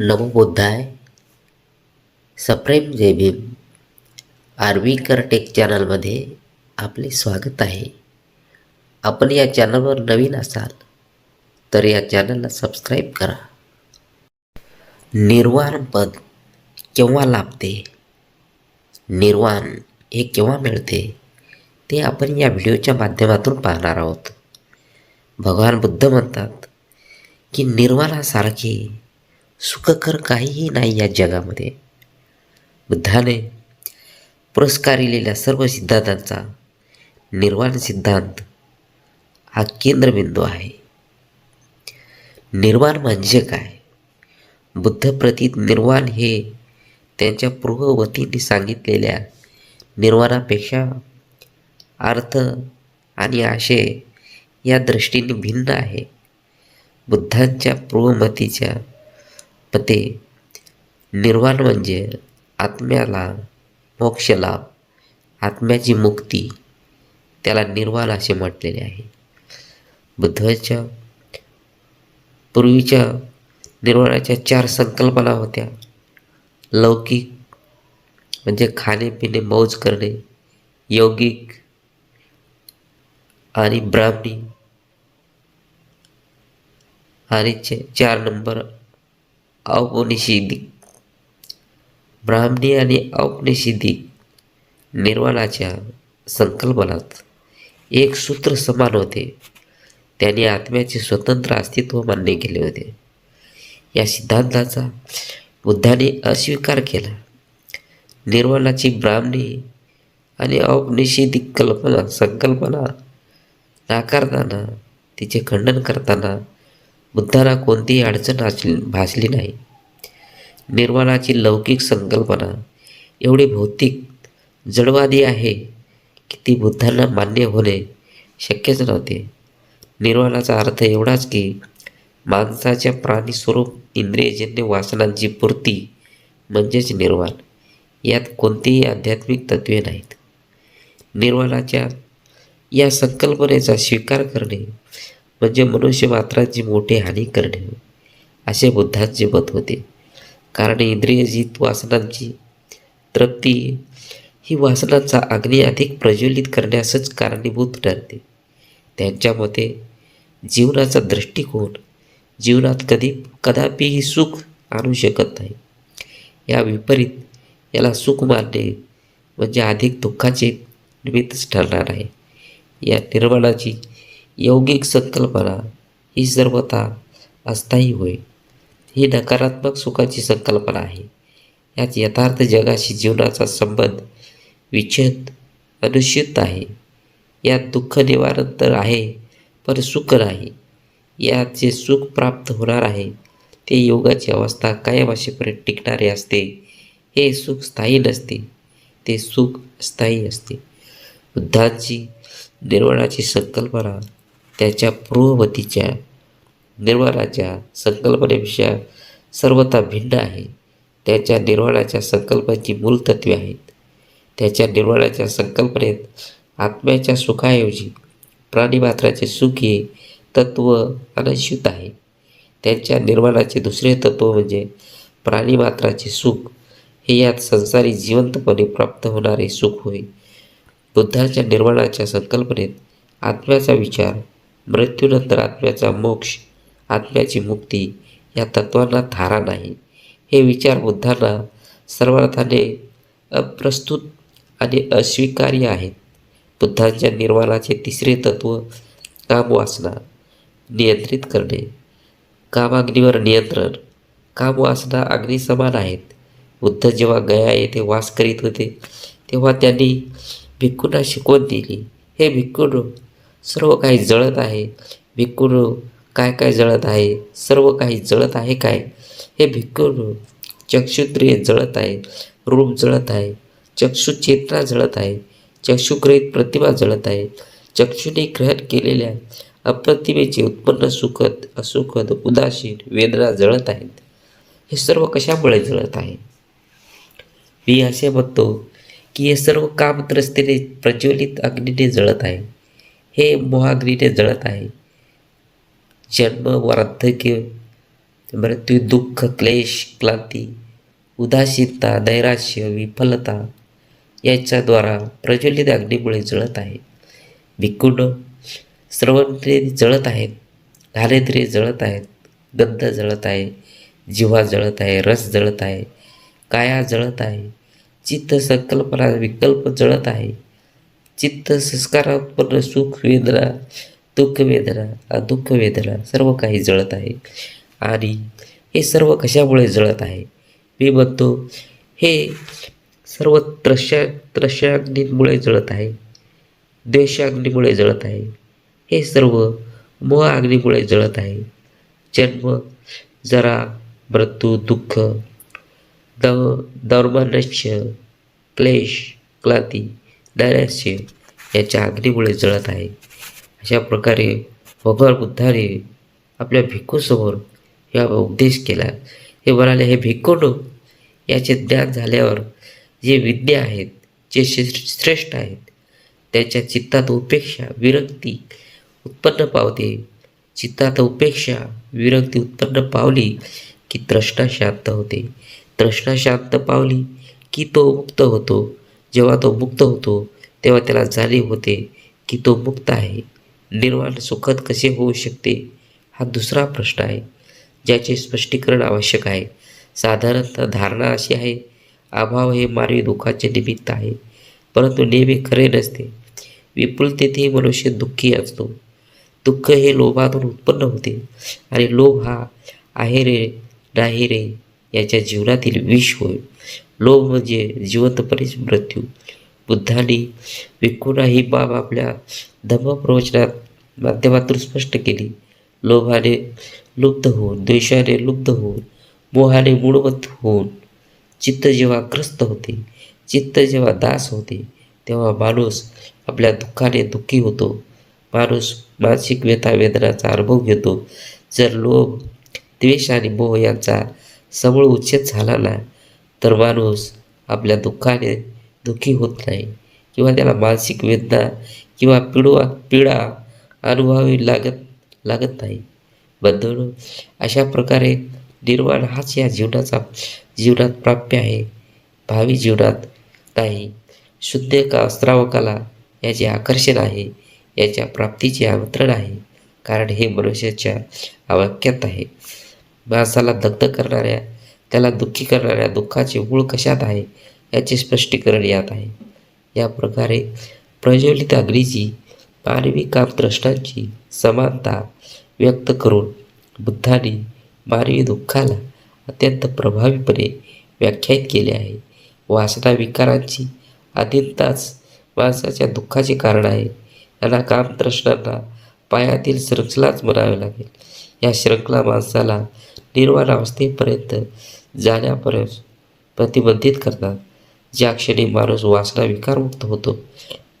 नमो बुद्धाय सप्रेम जय भीम। आर्वीकर टेक चॅनलमध्ये आपले स्वागत आहे। आपण या चॅनलवर नवीन असाल तर या चॅनलला सबस्क्राईब करा। निर्वाण पद केव्हा लाभते? निर्वाण हे केव्हा मिळते? ते आपण या व्हिडिओच्या माध्यमातून पाहणार आहोत। भगवान बुद्ध म्हणतात की निर्वाणासारखे सुखकर काहीही नाही या जगामध्ये. बुद्धाने पुरस्कारिलेल्या सर्व सिद्धांतांचा निर्वाण सिद्धांत हा केंद्रबिंदू आहे. निर्वाण म्हणजे काय? बुद्ध प्रतीत निर्वाण हे त्यांच्या पूर्ववतींनी सांगितलेल्या निर्वाणापेक्षा अर्थ आणि आशय या दृष्टीने भिन्न आहे. बुद्धांच्या पूर्वमतीच्या मते निर्वाण म्हणजे आत्म्याला मोक्ष लाभ आत्म्याची मुक्ती त्याला निर्वाण असे म्हटलेले आहे. बुद्धाच्या पूर्वीच्या निर्वाणाच्या चार संकल्पना होत्या. लौकिक म्हणजे खाणे पिणे मौज करणे यौगिक आणि ब्राह्मणी. आणि चे- चार नंबर औपनिषदिक ब्राह्मणी आणि औपनिषदिक निर्वाणाच्या संकल्पनात एक सूत्र समान होते. त्यांनी आत्म्याचे स्वतंत्र अस्तित्व मान्य केले होते. या सिद्धांताचा बुद्धाने अस्वीकार केला. निर्वाणाची ब्राह्मणी आणि औपनिषदिक कल्पना संकल्पना नाकारताना तिचे खंडन करताना बुद्धाला कोणतीही अडचण आचली भासली नाही. निर्माणाची लौकिक संकल्पना एवढी भौतिक जडवादी आहे की ती बुद्धांना मान्य होणे शक्यच नव्हते. निर्वाणाचा अर्थ एवढाच की माणसाच्या प्राणीस्वरूप इंद्रियजन्य वासनांची पूर्ती म्हणजेच निर्वाण. यात कोणतीही आध्यात्मिक तत्वे नाहीत. निर्वाणाच्या या संकल्पनेचा स्वीकार करणे म्हणजे मनुष्य मात्राची मोठी हानी करणे. असे बुद्धांचे मत होते. कारण इंद्रियजित वासनांची तृप्ती ही वासनांचा अग्नी अधिक प्रज्वलित करण्यासच कारणीभूत ठरते. त्यांच्या मते जीवनाचा दृष्टिकोन जीवनात कधी कदापिही सुख आणू शकत नाही. या विपरीत याला सुख मानणे म्हणजे अधिक दुःखाचे निमित्तच ठरणार आहे. या निर्माणाची यौगिक संकल्पना ही सर्वथा अस्थायी होय. ही नकारात्मक सुखाची संकल्पना आहे. यात यथार्थ जगाशी जीवनाचा संबंध विच्छेद अनुचित आहे. यात दुःख निवारण तर आहे पण सुख नाही. यात जे सुख प्राप्त होणार आहे ते योगाची अवस्था कायम असेपर्यंत टिकणारे असते. हे सुख स्थायी नसते ते सुख स्थायी असते. बुद्धांची निर्वाणाची संकल्पना त्याच्या पूर्ववतीच्या निर्वाणाच्या संकल्पनेपेक्षा सर्वथा भिन्न आहे. त्याच्या निर्वाणाच्या संकल्पाची मूलतत्वे आहेत. त्याच्या निर्वाणाच्या संकल्पनेत आत्म्याच्या सुखाऐवजी प्राणीमात्राचे सुख हे तत्व अनश्युत आहे. त्यांच्या निर्माणाचे दुसरे तत्व म्हणजे प्राणीमात्राचे सुख हे यात संसारी जिवंतपणे प्राप्त होणारे सुख होय. बुद्धाच्या निर्वाणाच्या संकल्पनेत आत्म्याचा विचार मृत्यूनंतर आत्म्याचा मोक्ष आत्म्याची मुक्ती या तत्वांना थारा नाही. हे विचार बुद्धांना सर्वार्थाने अप्रस्तुत आणि अस्वीकार्य आहेत. बुद्धांच्या निर्वाणाचे तिसरे तत्व कामवासना नियंत्रित करणे. कामाग्नीवर नियंत्रण कामवासना अग्निसमान आहेत. बुद्ध जेव्हा गया येथे वास करीत होते तेव्हा त्यांनी भिक्खूंना शिकवण दिली. हे भिक्खूंनो सर्व काही जळत आहे. भिक्खूंनो काय काय जळत आहे? सर्व काही जळत आहे काय? हे भिक्खूंनो चक्षुद्रिय जळत आहे. रूप जळत आहे. चक्षु चेतना जळत आहे. चक्षुग्रहित प्रतिमा जळत आहे. चक्षुने ग्रहण केलेल्या अप्रतिमेचे उत्पन्न सुखद असुखद उदासीन वेदना जळत आहेत. हे सर्व कशामुळे जळत आहे? मी असे म्हणतो की हे सर्व कामत्रस्तेने प्रज्वलित अग्नीने जळत आहे. हे मोहाग्नीने जळत आहे. जन्म वार्धक्य मृत्यू दुःख क्लेश क्लांती उदासीनता नैराश्य विफलता यांच्याद्वारा प्रज्वलित अग्नीमुळे जळत आहे. भिक्खूंनो श्रवण जळत आहेत घानेंद्रिये जळत आहेत गंध जळत आहे जिव्हा जळत आहे रस जळत आहे काया जळत आहे चित्त संकल्पना विकल्प जळत आहे. चित्त संस्कारात्मक सुख वेदना दुःख वेदना दुःख वेदना सर्व काही जळत आहे. आणि हे सर्व कशामुळे जळत आहे? मी म्हणतो हे सर्व त्रशा त्रशाग्नीमुळे जळत आहे. द्वेषाग्नीमुळे जळत आहे. हे सर्व मोह अग्नीमुळे जळत आहे. जन्म जरा मृत्यू दुःख द दौर्मानस्य क्लेश क्लांती नैराश्य याच्या अग्नीमुळे जळत आहे. अशा प्रकारे भगवान बुद्धाने आपल्या भिक्खूसमोर या उपदेश केला. हे म्हणाले हे भिक्खूनो याचे ज्ञान झाल्यावर जे विज्ञ आहेत जे श्रे- श्रेष्ठ आहेत त्यांच्या चित्तात उपेक्षा विरक्ती उत्पन्न पावते. चित्तात उपेक्षा विरक्ती उत्पन्न पावली की त्रष्णा शांत होते. त्रष्णा शांत पावली की तो मुक्त होतो. जेव्हा तो मुक्त होतो तेव्हा त्याला जाणीव होते की तो मुक्त आहे. निर्वाण सुखद कसे होऊ शकते हा दुसरा प्रश्न आहे ज्याचे स्पष्टीकरण आवश्यक आहे. साधारणतः धारणा अशी आहे अभाव हे मानवी दुःखाचे निमित्त आहे परंतु नेहमी खरे नसते. विपुलतेतही मनुष्य दुःखी असतो. दुःख हे लोभातून उत्पन्न होते आणि लोभ हा आहे रे नाही रे याच्या जीवनातील विष होय. लोभ म्हणजे जिवंतपणेच मृत्यू. बुद्धांनी विकुणा ही बाब आपल्या धम्मप्रवचनात माध्यमातून स्पष्ट केली. लोभाने लुब्ध होऊन द्वेषाने लुब्ध होऊन मोहाने मूळवत होऊन चित्त जेव्हा ग्रस्त होते चित्त जेव्हा दास होते तेव्हा माणूस आपल्या दुःखाने दुःखी होतो. माणूस मानसिक व्यथा वेदनाचा अनुभव घेतो. जर लोभ द्वेष आणि मोह यांचा समूळ उच्छेद झाला ना तर माणूस आपल्या दुःखाने दुःखी होत नाही. किंवा त्याला मानसिक वेदना किंवा पिडवा पीडा अनुभवावी लागत लागत नाही. बंधून अशा प्रकारे निर्वाण हाच या जीवनाचा जीवनात प्राप्य आहे. भावी जीवनात नाही शुद्ध का स्त्रावकाला याचे आकर्षण आहे याच्या प्राप्तीचे आमंत्रण आहे. कारण हे मनुष्याच्या अवाक्यात आहे. माणसाला दग्ध करणाऱ्या त्याला दुःखी करणाऱ्या दुःखाचे मूळ कशात आहे याचे स्पष्टीकरण यात आहे. या प्रकारे प्रज्वलित अग्नीची मानवी कामद्रष्टांची समानता व्यक्त करून बुद्धाने मानवी दुःखाला अत्यंत प्रभावीपणे व्याख्यायित केले आहे. वासना विकारांची अधीनताच माणसाच्या दुःखाचे कारण आहे. त्यांना कामतृष्णांना पायातील शृंखलाच म्हणावे लागेल. या शृंखला माणसाला निर्वाण अवस्थेपर्यंत जाण्यापर्यंत प्रतिबंधित करतात. ज्या क्षणी माणूस वासना विकारमुक्त होतो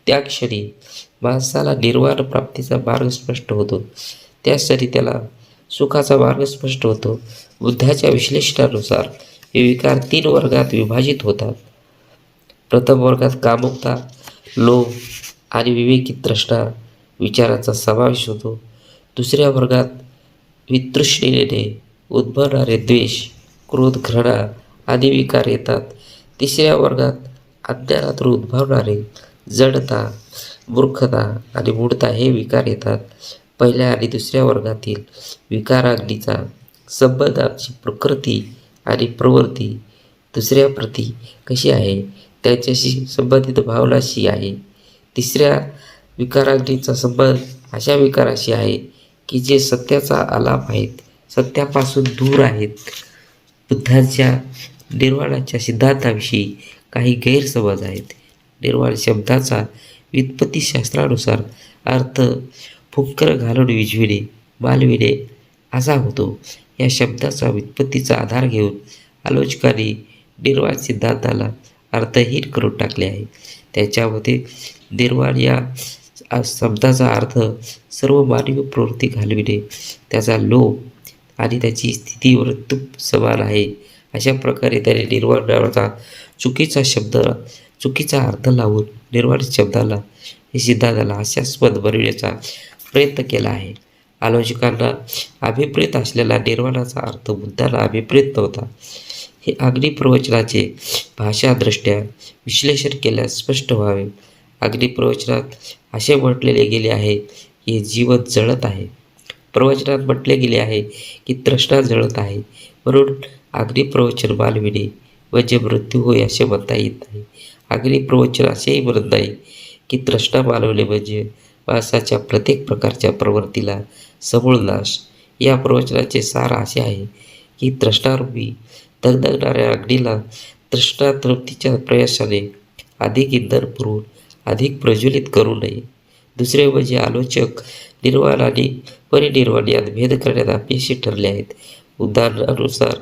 त्या क्षणी माणसाला निर्वाण प्राप्तीचा मार्ग स्पष्ट होतो. त्या क्षणी त्याला सुखाचा मार्ग स्पष्ट होतो. बुद्धाच्या विश्लेषणानुसार हे विकार तीन वर्गात विभाजित होतात. प्रथम वर्गात कामुकता लोभ आणि विवेकी तृष्णा विचारांचा समावेश होतो. दुसऱ्या वर्गात वितृष्णेने उद्भवणारे द्वेष क्रोध घृणा आदी विकार येतात. तिसऱ्या वर्गात अज्ञानातून उद्भवणारे जडता मूर्खता आणि मूढता हे विकार येतात. पहिल्या आणि दुसऱ्या वर्गातील विकाराग्नीचा संबंध आमची प्रकृती आणि प्रवृत्ती दुसऱ्या प्रती कशी आहे? त्याच्याशी संबंधित भावनाशी आहे. तिसऱ्या विकाराग्नीचा संबंध अशा विकाराशी आहे की जे सत्याचा आलाप आहेत सत्यापासून दूर आहेत. बुद्धांच्या निर्वाणाच्या सिद्धांताविषयी काही गैरसमज आहेत. निर्वाण शब्दाचा व्युत्पत्तीशास्त्रानुसार अर्थ फुंकर घालून विझविणे मालविणे असा होतो. या शब्दाचा व्युत्पत्तीचा आधार घेऊन आलोचकांनी निर्वाण सिद्धांताला अर्थहीन करून टाकले आहे. त्याच्यामध्ये निर्वाण या शब्दाचा अर्थ सर्व मानवी प्रवृत्ती घालविणे त्याचा लोभ आणि त्याची स्थिती वृत्तूप समान आहे. अशा प्रकारे त्याने निर्वाण चुकीचा शब्द चुकीचा अर्थ लावून निर्वाण शब्दाला हे सिद्धांताला हास्यास्पद बनविण्याचा प्रयत्न केला आहे. आलोचकांना अभिप्रेत असलेला निर्वाणाचा अर्थ बुद्धाला अभिप्रेत नव्हता. हे अग्नी प्रवचनाचे भाषादृष्ट्या विश्लेषण केल्यास स्पष्ट व्हावे. अग्नी प्रवचनात असे म्हटलेले गेले आहे की जीवन जळत आहे. प्रवचनात म्हटले गेले आहे की तृष्णा जळत आहे. म्हणून अग्निप्रवचन मालविणे म्हणजे मृत्यू होय असे म्हणता येत नाही. अग्निप्रवचन असेही म्हणत नाही की तृष्णा मालवणे म्हणजे माणसाच्या प्रत्येक प्रकारच्या प्रवृत्तीला समूळ नाश. या प्रवचनाचे सार असे आहे की तृष्णारूपी दगदगणाऱ्या अग्नीला तृष्णा तृप्तीच्या प्रयासाने अधिक इंधन पुरवून अधिक प्रज्वलित करू नये. दुसरे म्हणजे आलोचक निर्वाण आणि परिनिर्वाण यात भेद करण्यात अपयशी ठरले आहेत. उदाहरणानुसार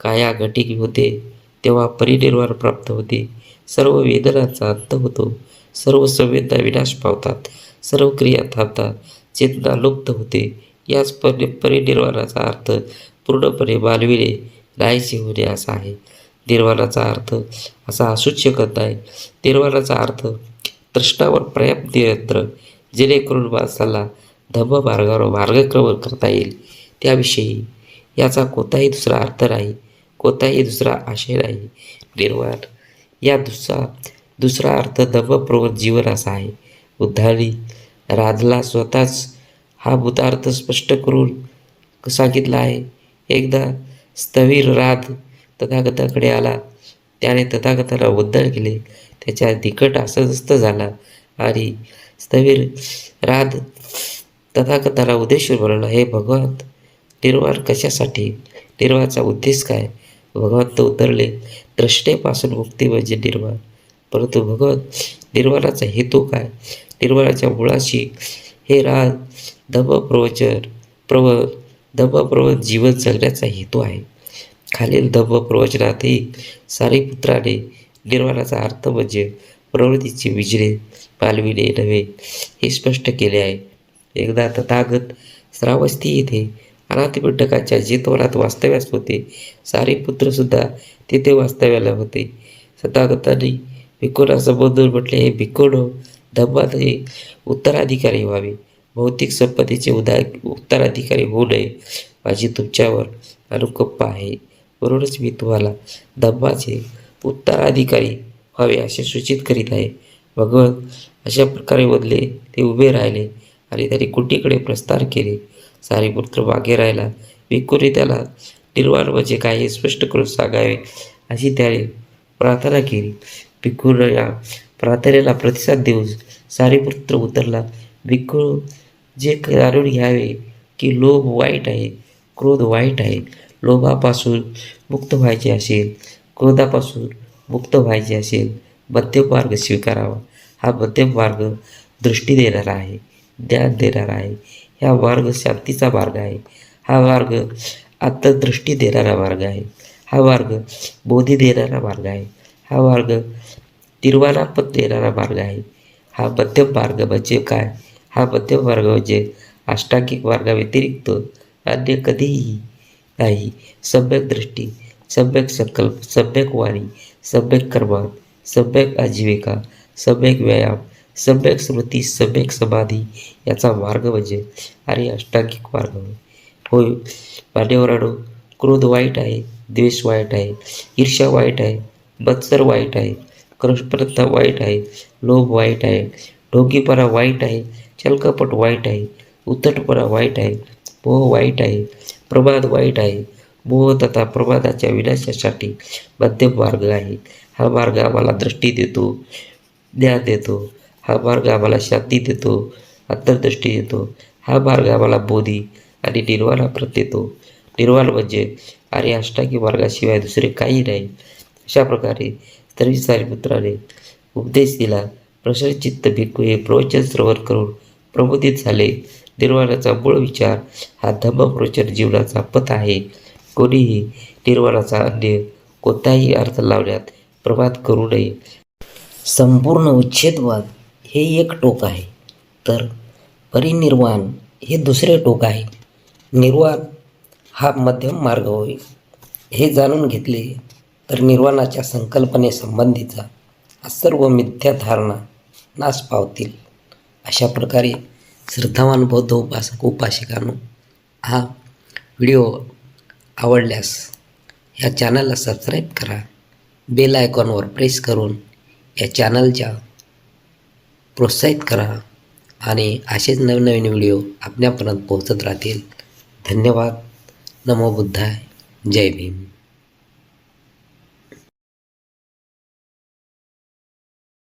काया घटिक होते तेव्हा परिनिर्वाण प्राप्त होते. सर्व वेदनांचा अंत होतो. सर्व संवेदना विनाश पावतात. सर्व क्रिया थांबतात. चेतना लुप्त होते. याच परि परिनिर्वाणाचा अर्थ पूर्णपणे मानविणे नाहीसे होणे असा आहे. निर्वाणाचा अर्थ असा असूच शकत नाही. निर्वाणाचा अर्थ तृष्णावर पर्याप्त नियंत्रण जेणेकरून माणसाला धब्ब मार्गावर मार्गक्रमण करता येईल. त्याविषयी याचा कोणताही दुसरा अर्थ नाही कोणताही दुसरा आशय नाही. निर्वाण. या दुसरा दुसरा अर्थ धम्मप्रवत जीवन असा आहे. बुद्धाने राधला स्वतःच हा भूतार्थ स्पष्ट करून सांगितला आहे. एकदा स्थवीर राध तथागताकडे आला. त्याने तथागताला उद्धार केले. त्याच्या निकट असस्त झाला आणि स्थवीर राध तथागताला उद्देशून म्हणाला हे भगवंत निर्वाण कशासाठी? निर्वाणाचा उद्देश काय? भगवंत उतरले. द्रष्टेपासून मुक्ती म्हणजे निर्वाण. परंतु भगवंत निर्वाणाचा हेतू काय? निर्वाणाच्या मुळाशी हे राज धम्म प्रवचन प्रव धम्म जीवन जगण्याचा हेतू आहे. खालील धम्म प्रवचनातही सारीपुत्राने निर्वाणाचा अर्थ म्हणजे प्रवृत्तीची विजय पालविणे नव्हे हे स्पष्ट केले आहे. एकदा तथागत श्रावस्ती येथे. अनाथपिंडकाच्या जेतवरात वास्तव्यास होते. सारे पुत्रसुद्धा तिथे वास्तव्याला होते. तथागतांनी भिक्खूंना संबोधून म्हटले हे भिक्खूनो धम्मात हे उत्तराधिकारी व्हावे. भौतिक संपत्तीचे उदा उत्तराधिकारी होऊ नये. माझी तुमच्यावर अनुकंपा आहे. म्हणूनच मी तुम्हाला धम्माचे उत्तराधिकारी व्हावे असे सूचित करीत आहे. भगवत अशा प्रकारे बदले ते उभे राहिले. आणि त्याने कुटीकडे प्रस्थान केले. सारे पुत्र मागे राहिला. भिक्खूने त्याला निर्वाण म्हणजे काय हे स्पष्ट करून सांगावे अशी त्याने प्रार्थना केली. भिक्खून या प्रार्थनेला प्रतिसाद देऊन सारे पुत्र उतरला. भिक्खू जे जाणून घ्यावे की लोभ वाईट आहे क्रोध वाईट आहे लोभापासून मुक्त व्हायचे असेल क्रोधापासून मुक्त व्हायचे असेल मध्यम मार्ग स्वीकारावा. हा मध्यम मार्ग दृष्टी देणारा आहे. ज्ञान देणारा आहे. हा मार्ग शांतीचा मार्ग आहे. हा मार्ग आत्मदृष्टी देणारा मार्ग आहे. हा मार्ग बोधी देणारा मार्ग आहे. हा मार्ग निर्वाणापत देणारा मार्ग आहे. हा मध्यम मार्ग म्हणजे काय? हा मध्यम मार्ग म्हणजे अष्टांगिक मार्गाव्यतिरिक्त अन्य कधीही नाही. सम्यक दृष्टी सम्यक संकल्प सम्यक वाणी सम्यक कर्मात सम्यक आजीविका सम्यक व्यायाम सम्यक स्मृती सम्यक समाधी याचा मार्ग म्हणजे आणि अष्टांगिक मार्ग होय होय मान्यवरानो क्रोध वाईट आहे द्वेष वाईट आहे ईर्ष्या वाईट आहे मत्सर वाईट आहे कृष्णता वाईट आहे लोभ वाईट आहे ढोंगीपणा वाईट आहे चलकपट वाईट आहे उत्तटपणा वाईट आहे मोह वाईट आहे प्रमाद वाईट आहे मोह तथा प्रमादाच्या विनाशासाठी मध्यम मार्ग आहे हा मार्ग आम्हाला दृष्टी देतो ज्ञान देतो हा मार्ग आम्हाला शांती देतो अंतर्दृष्टी देतो. हा मार्ग आम्हाला बोधी आणि निर्वाणाप्रत देतो. निर्वाण म्हणजे आणि अष्टांगी मार्गाशिवाय दुसरे काही नाही. अशा प्रकारे तरी मित्राने उपदेश दिला प्रसन्नचित्त भिक्खू हे प्रवचन श्रवण करून प्रबोधित झाले. निर्वाणाचा मूळ विचार हा धम्मप्रवचन जीवनाचा पथ आहे. कोणीही निर्वाणाचा अन्य कोणताही अर्थ लावण्यात प्रमाद करू नये. संपूर्ण उच्छेदवाद हे एक टोक आहे. तर परिनिर्वाण हे दुसरे टोक आहे. निर्वाण हा मध्यम मार्ग होय. हे जाणून घेतले तर निर्वाणाच्या संकल्पनेसंबंधीचा हा सर्व मिथ्या धारणा नाश पावतील. अशा प्रकारे श्रद्धावान बौद्ध उपासक उपासिकांनो हा व्हिडिओ आवडल्यास या चॅनलला सबस्क्राईब करा. बेल आयकॉनवर प्रेस करून या चॅनलच्या प्रोत्साहित करा आणि असेच नवनवीन व्हिडिओ आपल्यापर्यंत पोहोचत राहतील. धन्यवाद. नमो बुद्धाय. जय भीम.